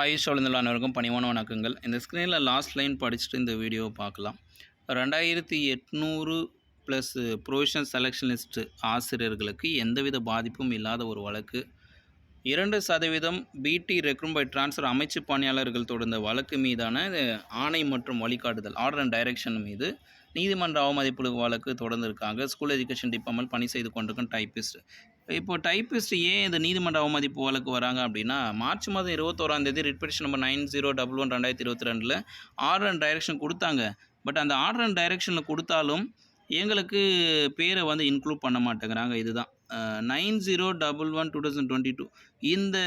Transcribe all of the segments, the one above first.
ஆயுஷ் வளர்ந்துள்ள அனைவருக்கும் பணிவான வணக்கங்கள். இந்த ஸ்க்ரீனில் லாஸ்ட் லைன் படிச்சுட்டு இந்த வீடியோவை பார்க்கலாம். ரெண்டாயிரத்தி எட்நூறு ப்ளஸ் ப்ரொவிஷனல் செலெக்ஷன் லிஸ்ட்டு ஆசிரியர்களுக்கு எந்தவித பாதிப்பும் இல்லாத ஒரு வழக்கு. இரண்டு சதவீதம் பிடி ரெக்ரூம் பை டிரான்ஸ்ஃபர் அமைச்சு பணியாளர்கள் தொடர்ந்த வழக்கு மீதான ஆணை மற்றும் வழிகாட்டுதல் ஆர்டர் அண்ட் டைரக்ஷன் மீது நீதிமன்ற அவமதிப்பு வழக்கு தொடர்ந்துருக்காங்க. ஸ்கூல் எஜுகேஷன் டிபார்ட்மெண்ட் பணி செய்து கொண்டிருக்கும் டைப்பிஸ்ட் இப்போ டைப்பிஸ்ட் ஏன் இந்த நீதிமன்ற அவமதிப்பு வழக்கு வராங்க அப்படின்னா மார்ச் மாதம் இருபத்தோராம் தேதி writ petition number nine zero double one ரெண்டாயிரத்தி இருபத்தி ரெண்டில் ஆர்டர் அண்ட் டைரக்ஷன் கொடுத்தாங்க. பட் அந்த ஆர்டர் அண்ட் டைரக்ஷனில் கொடுத்தாலும் எங்களுக்கு பேரை வந்து இன்க்ளூட் பண்ண மாட்டேங்கிறாங்க. இதுதான். Nine zero double one two thousand twenty two இந்த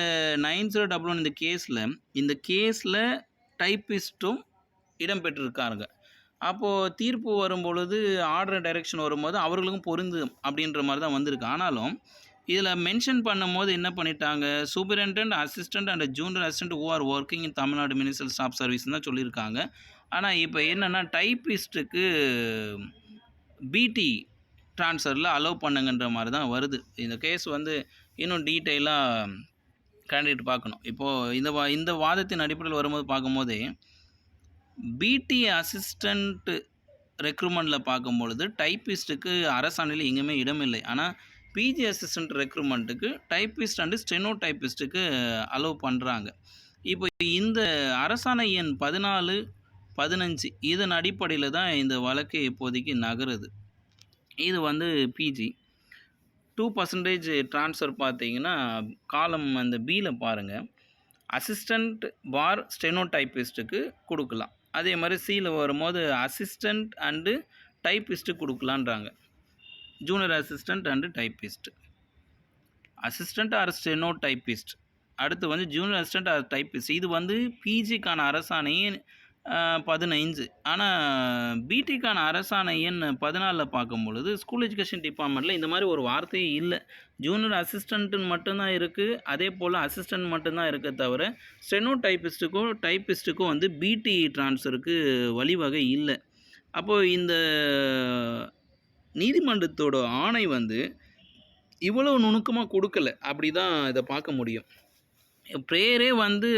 நைன் ஜீரோ டபுள் ஒன் இந்த கேஸில் இந்த கேஸில் டைப்பிஸ்ட்டும் இடம்பெற்றிருக்காருங்க அப்போது தீர்ப்பு வரும்பொழுது ஆர்டர் டைரக்ஷன் வரும்போது அவர்களுக்கும் பொருந்தும் அப்படின்ற மாதிரி தான் வந்திருக்கு. ஆனாலும் இதில் மென்ஷன் பண்ணும்போது என்ன பண்ணிட்டாங்க? Superintendent assistant and junior assistant who are working in Tamil Nadu minister staff service தான் சொல்லியிருக்காங்க. ஆனால் இப்போ என்னென்னா டைப்பிஸ்ட்டுக்கு பிடி ட்ரான்ஸ்ஃபரில் அலோவ் பண்ணுங்கன்ற மாதிரி தான் வருது. இந்த கேஸ் வந்து இன்னும் டீட்டெயிலாக கேண்டிடேட் பார்க்கணும். இப்போது இந்த வா இந்த வாதத்தின் அடிப்படையில் வரும்போது பார்க்கும்போதே பிடி அசிஸ்டண்ட்டு ரெக்ரூட்மெண்ட்டில் பார்க்கும்பொழுது டைப்பிஸ்ட்டுக்கு அரசாணையில் எங்கேயுமே இடமில்லை. ஆனால் பிஜி அசிஸ்டண்ட் ரெக்ரூட்மெண்ட்டுக்கு டைப்பிஸ்ட் அண்டு ஸ்டெனோ டைப்பிஸ்ட்டுக்கு அலோவ் பண்ணுறாங்க இப்போ இந்த அரசாணை எண் பதினாலு பதினஞ்சு இதன் அடிப்படையில் தான் இந்த வழக்கு இப்போதைக்கு நகருது. இது வந்து பிஜி டூ பர்சன்டேஜ் ட்ரான்ஸ்ஃபர் பார்த்தீங்கன்னா காலம் அந்த பியில் பாருங்கள் அசிஸ்டண்ட் பார் ஸ்டெனோ டைப்பிஸ்ட்டுக்கு கொடுக்கலாம். அதே மாதிரி சியில் வரும்போது assistant and typist கொடுக்கலான்றாங்க. Junior assistant and typist assistant or steno typist அடுத்து வந்து ஜூனியர் அசிஸ்டண்ட் ஆர் டைப்பிஸ்ட் இது வந்து பிஜிக்கான அரசாணை பதினைஞ்சு ஆனால் பிடிக்கான அரசாணை எண் பதினாலில் பார்க்கும் பொழுது ஸ்கூல் எஜுகேஷன் டிபார்ட்மெண்ட்டில் இந்த மாதிரி ஒரு வார்த்தையே இல்லை. ஜூனியர் அசிஸ்டண்ட்டுன்னு மட்டும்தான் இருக்குது அதே போல் அசிஸ்டண்ட் மட்டும்தான் இருக்க தவிர ஸ்டெனோ டைப்பிஸ்ட்டுக்கும் டைப்பிஸ்ட்டுக்கும் வந்து பிடி ட்ரான்ஸ்ஃபருக்கு வழிவகை இல்லை. அப்போது இந்த நீதிமன்றத்தோட ஆணை வந்து இவ்வளோ நுணுக்கமாக கொடுக்கல. அப்படி தான் இதை பார்க்க முடியும். ப்ரேயரே வந்து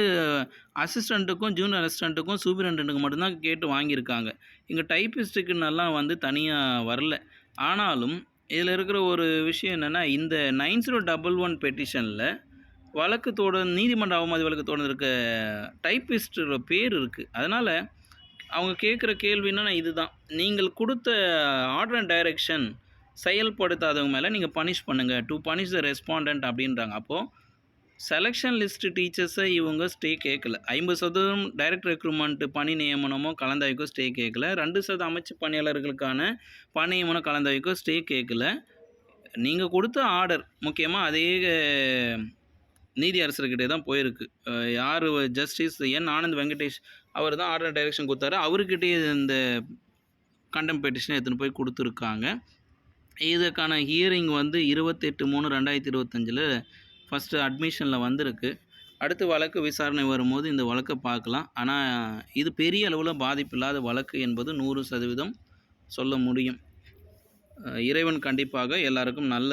அசிஸ்டண்ட்டுக்கும் ஜூனியர் அசிஸ்டண்ட்டுக்கும் சூப்பரண்டன்ட்டுக்கு மட்டும்தான் கேட்டு வாங்கியிருக்காங்க. இங்கே டைப்பிஸ்ட்டுக்குன்னெல்லாம் வந்து தனியாக வரல. ஆனாலும் இதில் இருக்கிற ஒரு விஷயம் என்னென்னா இந்த நைன் ஜீரோ டபுள் ஒன் பெட்டிஷனில் வழக்கு தொட நீதிமன்ற அவமதி வழக்கு தொடர்ந்துருக்க டைப்பிஸ்டோட பேர் இருக்குது அதனால் அவங்க கேட்குற கேள்வின்னா என்னென்னா இதுதான். நீங்கள் கொடுத்த ஆர்டர் அண்ட் டைரக்ஷன் செயல்படுத்தாதவங்க மேலே நீங்கள் பனிஷ் பண்ணுங்கள் டு பனிஷ் த ரெஸ்பாண்டன்ட் அப்படின்றாங்க. அப்போது செலெக்ஷன் லிஸ்ட்டு டீச்சர்ஸை இவங்க ஸ்டே கேட்கல. ஐம்பது சதவீதம் டைரக்ட் ரெக்ரூட்மெண்ட்டு பணி நியமனமோ கலந்தாய்க்கோ ஸ்டே கேட்கல. ரெண்டு சதவீதம் அமைச்சு பணியாளர்களுக்கான பணி நியமனம் கலந்தாய்க்கோ ஸ்டே கேட்கல. நீங்கள் கொடுத்த ஆர்டர் முக்கியமாக அதே நீதி அரசர்கிட்டே தான் போயிருக்கு யார் ஜஸ்டிஸ் என் ஆனந்த் வெங்கடேஷ் அவர் தான் ஆர்டர் டைரக்ஷன் கொடுத்தாரு. அவர்கிட்டயே இந்த கண்டம் பெட்டிஷனை எடுத்துன்னு போய் கொடுத்துருக்காங்க. இதுக்கான ஹியரிங் வந்து இருபத்தெட்டு மூணு ரெண்டாயிரத்தி இருபத்தஞ்சில் ஃபஸ்ட்டு அட்மிஷனில் வந்திருக்கு. அடுத்து வழக்கு விசாரணை வரும்போது இந்த வழக்கை பார்க்கலாம். ஆனால் இது பெரிய அளவில் பாதிப்பில்லாத வழக்கு என்பது நூறு சதவீதம் சொல்ல முடியும். இறைவன் கண்டிப்பாக எல்லாருக்கும் நல்ல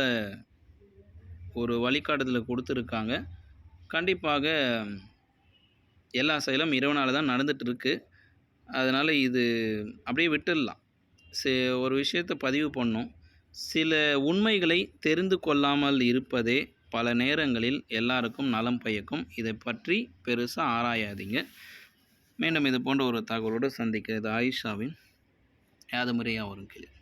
ஒரு வழிகாட்டுதலை கொடுத்துருக்காங்க. கண்டிப்பாக எல்லா செயலும் இறைவனால் தான் நடந்துகிட்டு இருக்கு அதனால் இது அப்படியே விட்டுடலாம். சே ஒரு விஷயத்தை பதிவு பண்ணும். சில உண்மைகளை தெரிந்து கொள்ளாமல் இருப்பதே பல நேரங்களில் எல்லாருக்கும் நலம் பயக்கும். இதை பற்றி பெருசாக ஆராயாதீங்க. மீண்டும் இது போன்ற ஒரு தகவலோடு சந்திக்கிறது ஆயிஷாவின் யாதுமுறையாக வரும் கேள்வி